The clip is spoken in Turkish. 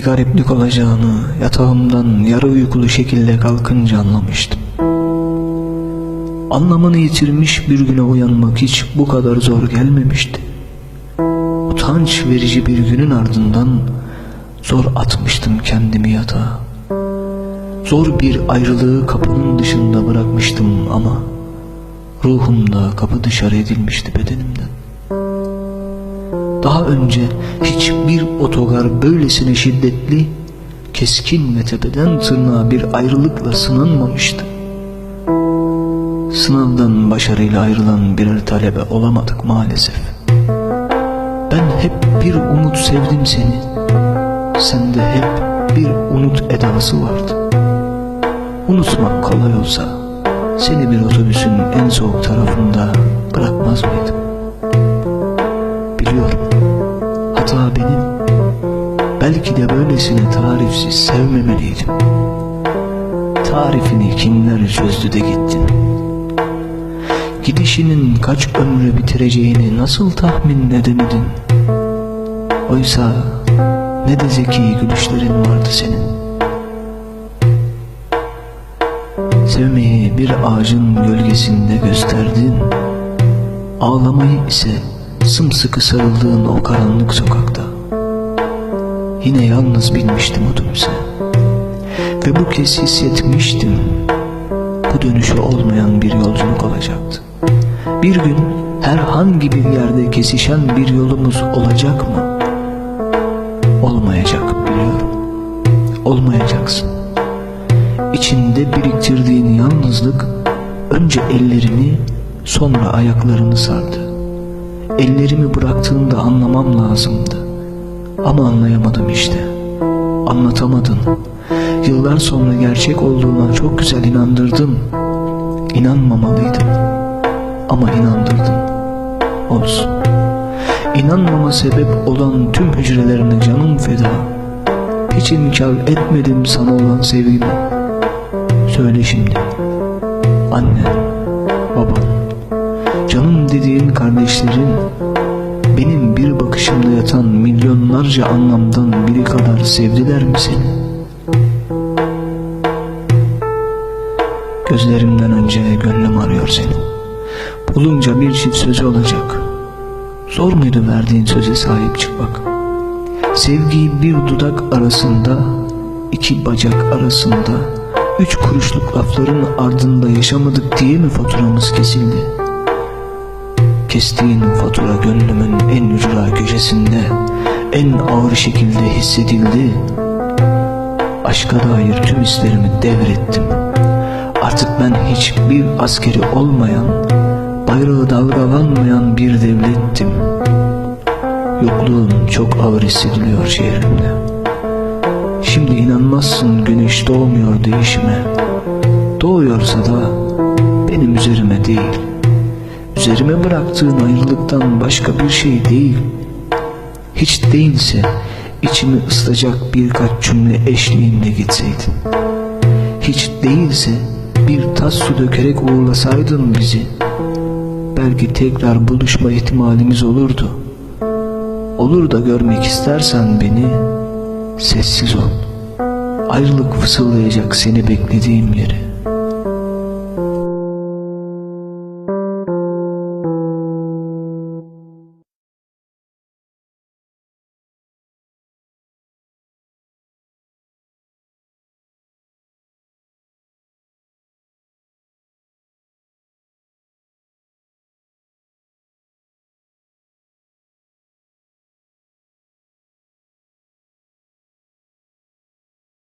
bir gariplik olacağını yatağımdan yarı uykulu şekilde kalkınca anlamıştım. Anlamını yitirmiş bir güne uyanmak hiç bu kadar zor gelmemişti. Utanç verici bir günün ardından zor atmıştım kendimi yatağa. Zor bir ayrılığı kapının dışında bırakmıştım ama ruhumda kapı dışarı edilmişti bedenimden. Daha önce hiçbir otogar böylesine şiddetli, keskin ve tepeden tırnağa bir ayrılıkla sınanmamıştı. Sınavdan başarıyla ayrılan birer talebe olamadık maalesef. Ben hep bir umut sevdim seni. Sende hep bir unut edası vardı. Unutmak kolay olsa seni bir otobüsün en soğuk tarafında bırakmaz mıydım? Belki de böylesine tarifsiz sevmemeliydim. Tarifini kimler çözdü de gittin. Gidişinin kaç ömre bitireceğini nasıl tahmin edemedin? Oysa ne de zeki gülüşlerin vardı senin. Sevmeyi bir ağacın gölgesinde gösterdin. Ağlamayı ise sımsıkı sarıldığın o karanlık sokakta. Yine yalnız bilmiştim odumsa. Ve bu kez hissetmiştim. Bu dönüşü olmayan bir yolculuk olacaktı. Bir gün herhangi bir yerde kesişen bir yolumuz olacak mı? Olmayacak biliyorum. Olmayacaksın. İçinde biriktirdiğin yalnızlık önce ellerimi sonra ayaklarını sardı. Ellerimi bıraktığında anlamam lazımdı. Ama anlayamadım işte. Anlatamadın. Yıllar sonra gerçek olduğuna çok güzel inandırdın. İnanmamalıydım. Ama inandırdın. Olsun. İnanmama sebep olan tüm hücrelerine canım feda. Hiç inkar etmedim sana olan sevgimi. Söyle şimdi. Anne, babam, canım dediğin kardeşlerin benim bir bakışımda yatan milyonlarca anlamdan biri kadar sevdiler mi seni? Gözlerimden önce gönlüm arıyor seni. Bulunca bir çift sözü olacak. Zor muydu verdiğin söze sahip çıkmak? Sevgiyi bir dudak arasında, iki bacak arasında, üç kuruşluk lafların ardında yaşamadık diye mi faturamız kesildi? Kestiğin fatura gönlümün en ücra köşesinde, en ağır şekilde hissedildi. Aşka dair tüm hislerimi devrettim. Artık ben hiçbir askeri olmayan, bayrağı dalgalanmayan bir devlettim. Yokluğun çok ağır hissediliyor şehrimde. Şimdi inanmazsın güneş doğmuyor değişime. Doğuyorsa da benim üzerime değil. Üzerime bıraktığın ayrılıktan başka bir şey değil. Hiç değilse içimi ısıtacak birkaç cümle eşliğinde gitseydin. Hiç değilse bir tas su dökerek uğurlasaydın bizi. Belki tekrar buluşma ihtimalimiz olurdu. Olur da görmek istersen beni sessiz ol. Ayrılık fısıldayacak seni beklediğim yere.